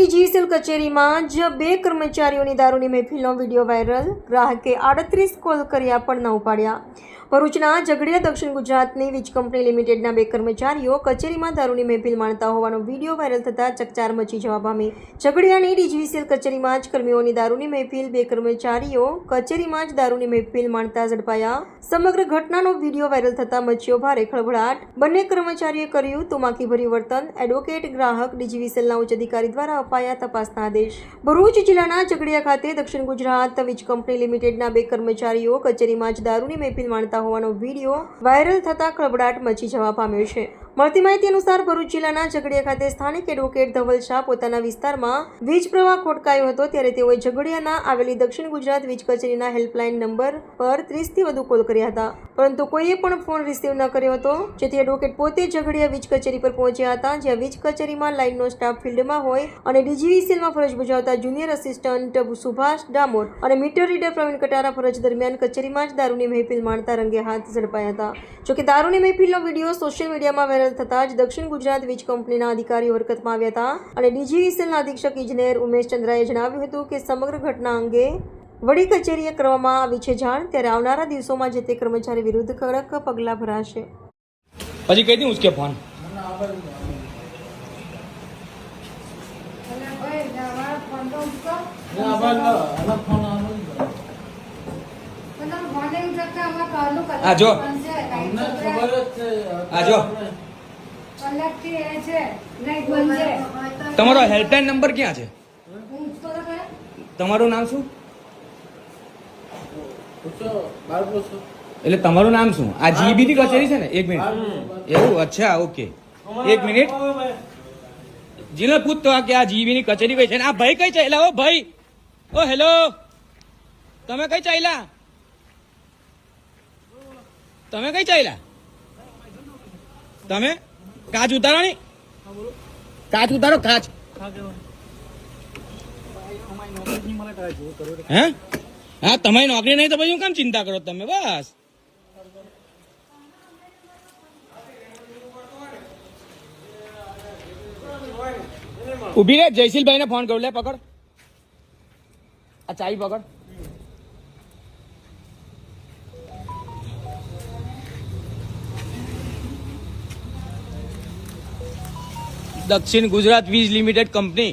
ડીજીસીએલ કચેરીમાં જ બે કર્મચારીઓની દારૂની મહેફિલનો વીડિયો વાયરલ. ગ્રાહકે આડત્રીસ કોલ કર્યા પણ ન ઉપાડ્યા. ભરૂચના ઝઘડિયા દક્ષિણ ગુજરાતની વીજ કંપની લિમિટેડના બે કર્મચારીઓ કચેરીમાં દારૂની મહેફિલ માણતા હોવાનો વીડિયો વાયરલ થતાં ચકચાર મચી જવા પામી. ઝઘડિયાની ડીજીવીસીએલ કચેરીમાં જ કર્મીઓની દારૂની મહેફિલ, બે કર્મચારીઓ કચેરીમાં જ દારૂની મહેફિલ માણતા ઝડપાયા. સમગ્ર ઘટનાનો વીડિયો વાયરલ થતાં મચ્યો ભારે ખળભળાટ. બંને કર્મચારીએ કર્યું તુમાકીભર્યું વર્તન. એડવોકેટ, ગ્રાહક ડીજીવીસીએલના ઉચ્ચ અધિકારી દ્વારા અપાયા તપાસના આદેશ. ભરૂચ જિલ્લાના ઝઘડિયા ખાતે દક્ષિણ ગુજરાત વીજ કંપની લિમિટેડના બે કર્મચારીઓ કચેરીમાં જ દારૂની મહેફિલ માણતા હોવાનો વીડિયો વાયરલ થતાં ખળભળાટ મચી જવા પામ્યો છે. મળતી માહિતી અનુસાર ભરૂચ જિલ્લાના ઝઘડિયા ખાતે સ્થાનિક એડવોકેટ ધવલ શાહ પોતાના વિસ્તારમાં વીજ પ્રવાહ ખોટકાયો હતો ત્યારે તેઓએ ઝઘડિયાના આવેલી દક્ષિણ ગુજરાત વીજ કચેરીના હેલ્પલાઇન નંબર પર ત્રીસથી વધુ કોલ કર્યા હતા. પરંતુ કોઈએ પણ ફોન રિસીવ ન કર્યો હતો. જેથી એડવોકેટ પોતે ઝઘડિયા વીજ કચેરી પર પહોંચ્યા હતા, જ્યાં વીજ કચેરીમાં લાઇનનો સ્ટાફ ફિલ્ડમાં હોય અને ડીજીવીસીએલમાં ફરજ બજાવતા જુનિયર આસિસ્ટન્ટ સુભાષ ડામોર અને મીટર રીડર પ્રવીણ કટારા ફરજ દરમિયાન કચેરીમાં જ દારૂની મહેફિલ માણતા રંગે હાથ ઝડપાયા હતા. જોકે દારૂની મહેફિલનો વીડિયો સોશિયલ મીડિયામાં વાયરલ થતાં જ દક્ષિણ ગુજરાત વીજ કંપનીના અધિકારીઓ હરકતમાં આવ્યા હતા અને ડીજીવીસીએલના અધિક્ષક ઇજનેર ઉમેશ ચંદ્રાએ જણાવ્યું હતું કે સમગ્ર ઘટના અંગે વડી કચેરીએ કરવામાં આવી છે જાણ ત્યારે આવનારા દિવસોમાં જે તે કર્મચારી વિરુદ્ધ કડક પગલાં ભરાશે. હજી કહી દઉં ઉસકે ફોન. આ જો. તમારો હેલ્પલાઈન નંબર ક્યાં છે? તમારું નામ શું? એટલે તમારું નામ શું? આ જીબી ની કચેરી છે ને? એક મિનિટ. એવું? અચ્છા ઓકે. એક મિનિટ. જીને પૂછતો કે આ જીબી ની કચેરી કઈ છે ને? આ ભાઈ કઈ ચાલ્યા ઓ ભાઈ. ઓ હેલો. તમે કઈ ચાલ્યા તમે કઈ ચાલ્યા તમે? કાચ ઉતારો ની કાચ ઉતારો કાચ. હે? હા, તમારી નોકરી નહીં તો પછી હું કેમ ચિંતા કરો તમે? બસ. ઊભી રે જયશીલભાઈ ને ફોન કરું. લે, પકડ. આ ચાઈ પકડ. દક્ષિણ ગુજરાત વીજ લિમિટેડ કંપની.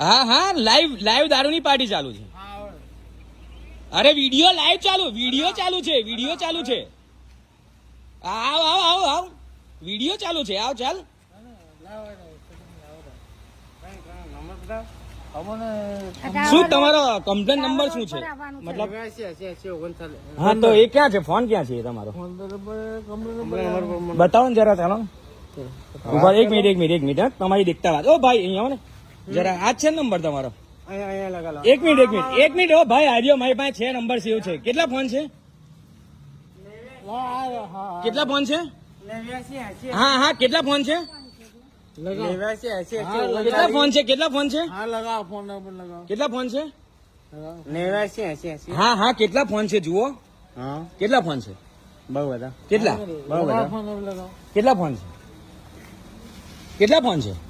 હા હા લાઈવ લાઈવ દારૂની પાર્ટી ચાલુ છે. અરે વીડિયો લાઈવ ચાલુ વીડિયો ચાલુ છે વીડિયો ચાલુ છે. આવ આવ આવ આવ. વીડિયો ચાલુ છે આવ ચાલ. શું તમારો કમ્પ્લેન નંબર શું છે? મતલબ હા તો એ ક્યાં છે? ફોન ક્યાં છે તમારો? બતાવો ને જરા ચાલો. એક મિનિટ એક મિનિટ એક મિનિટ તમારી દેખતા વાત. ઓ ભાઈ અહીંયા આવો ને. જરા આ છે ને નંબર તમારો એક મિનિટ એક મિનિટ એક મિનિટ ઓ ભાઈ આર્યો મારી પાસે છે નંબર સેવ છે કેટલા ફોન છે કેટલા ફોન છે હા હા કેટલા ફોન છે કેટલા ફોન છે કેટલા ફોન છે હા લગાવો ફોન નંબર લગાવો કેટલા ફોન છે નેવ્યાસી એસી એસી હા હા કેટલા ફોન છે જુઓ હા કેટલા ફોન છે બહુ બધા કેટલા બહુ બધા ફોન નંબર લગાવો કેટલા ફોન છે કેટલા ફોન છે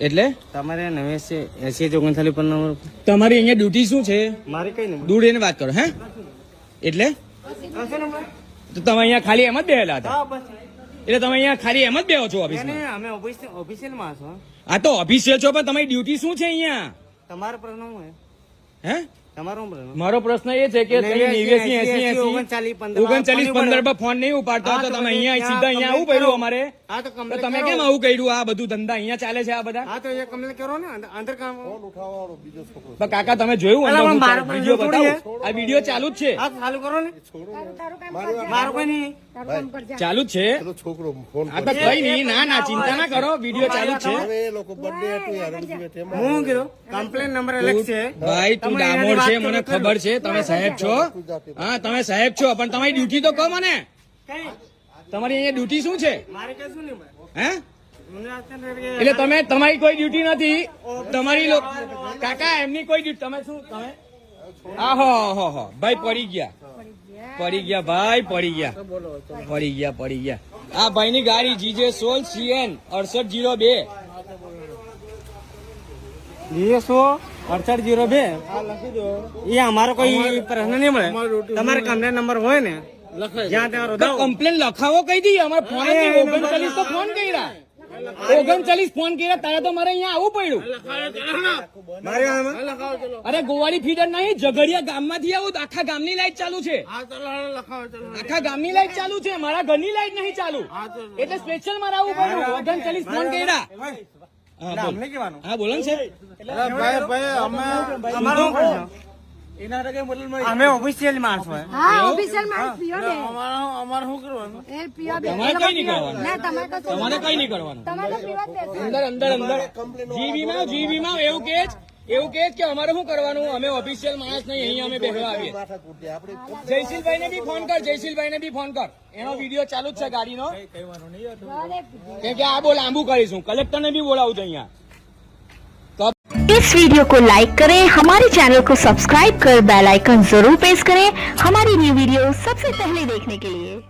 એટલે? તમારે નવેસી એસી ઓગણચાલીસ પર નંબર તમારી અહીંયા ડ્યુટી શું છે? મારે કઈ નહીં. દૂર એને વાત કરો હે? એટલે? તો તમે અહીંયા ખાલી એમ જ બેહેલા હતા? એટલે તમે અહીંયા ખાલી એમ જ બેહો છો ઓફિસ અમે ઓફિસિયલમાં છો આ તો ઓફિસિયલ છો પણ તમારી ડ્યુટી શું છે અહીંયા? તમારો પ્રશ્ન હે? મારો પ્રશ્ન એ છે કે ઓગણચાલીસ પંદર પર ફોન નહીં ઉપાડતા તો તમે અહીંયા સીધા અહીંયા આવું કર્યું અમારે. તમે કેમ આવું કર્યું? આ બધું ધંધા અહીંયા ચાલે છે આ બધા? કાકા તમે જોયું વીડિયો બતાવો. આ વીડિયો ચાલુ જ છે. ચાલુ કરો ને. મારો કોઈ નહીં. ચાલુ જ છે. છોકરો ફોન આ તો કઈ નહીં. ના ના ચિંતા ના કરો. વીડિયો ચાલુ જ છે. હવે એ લોકો બર્થડે હતું યાર તેમાં હું કીધું કમ્પ્લેન નંબર અલગ છે. ભાઈ તું ડામોર છે મને. ખબર છે તમે સાહેબ છો. હા તમે સાહેબ છો પણ તમારી ડ્યુટી તો કહો મને. તમારી અહીંયા ડ્યુટી શું છે? ભાઈ. હે? મને અત્યારે કે- એટલે તમે તમારી કોઈ ડ્યુટી નથી. તમારી કાકા એમની કોઈ ડ્યુટી તમે શું તમે? આહો હો હો ભાઈ પડી ગયા. પડી ગયા ભાઈ પડી ગયા. પડી ગયા પડી ગયા. આ ભાઈની ગાડી જીજે સોલ સીએન અડસઠ જીરો બે. અડસઠ જીરો બે. એ અમારો કોઈ પ્રશ્ન નહીં મળે. તમારે કમ્પ્લેન નંબર હોય ને. કમ્પ્લેન લખાવો કઈ દઈએ. અમારે ફોન ઓગણચાલીસ તો ફોન કર્યા. ઓગણચાલીસ ફોન કર્યા તારે તો મારે અહીંયા આવવું પડ્યું. અરે ગોવાળી ફીડર નહીં ઝઘડિયા ગામમાંથી આવું તો આખા ગામની લાઈટ ચાલુ છે. આખા ગામની લાઈટ ચાલુ છે. મારા ઘરની લાઈટ નહીં ચાલુ. એટલે સ્પેશિયલ મારે આવવું પડ્યું. ઓગણચાલીસ ફોન કર્યા. હા, બોલ. અમને કહેવાનું. હા બોલો ને સાહેબ. અમારો શું પ્રશ્ન? અમે ઓફિશિયલ માણસ હા ઓફિસર માણસ પીઓ ને એ પીઓ બે તમારે કઈ નહીં કરવાનું? ના તમારે તો તમારે કઈ નહીં કરવાનું? તમારે પીવા જ બેસે અંદર જીવી માં જીવી માં એવું કે એવું કે જ કે અમારે શું કરવાનું અમે ઓફિશિયલ માણસ નહીં અહીંયા અમે બેસવા આવીએ જયશીલભાઈ ને બી ફોન કર જયશીલભાઈ ને બી ફોન કર એનો વિડીયો ચાલુ જ છે ગાડીનો કેમ કે આ બહુ લાંબુ કરીશું કલેક્ટર ને બી બોલાવું છું અહીંયા इस वीडियो को लाइक करें हमारे चैनल को सब्सक्राइब कर बेल आइकन जरूर प्रेस करें हमारी न्यू वीडियो सबसे पहले देखने के लिए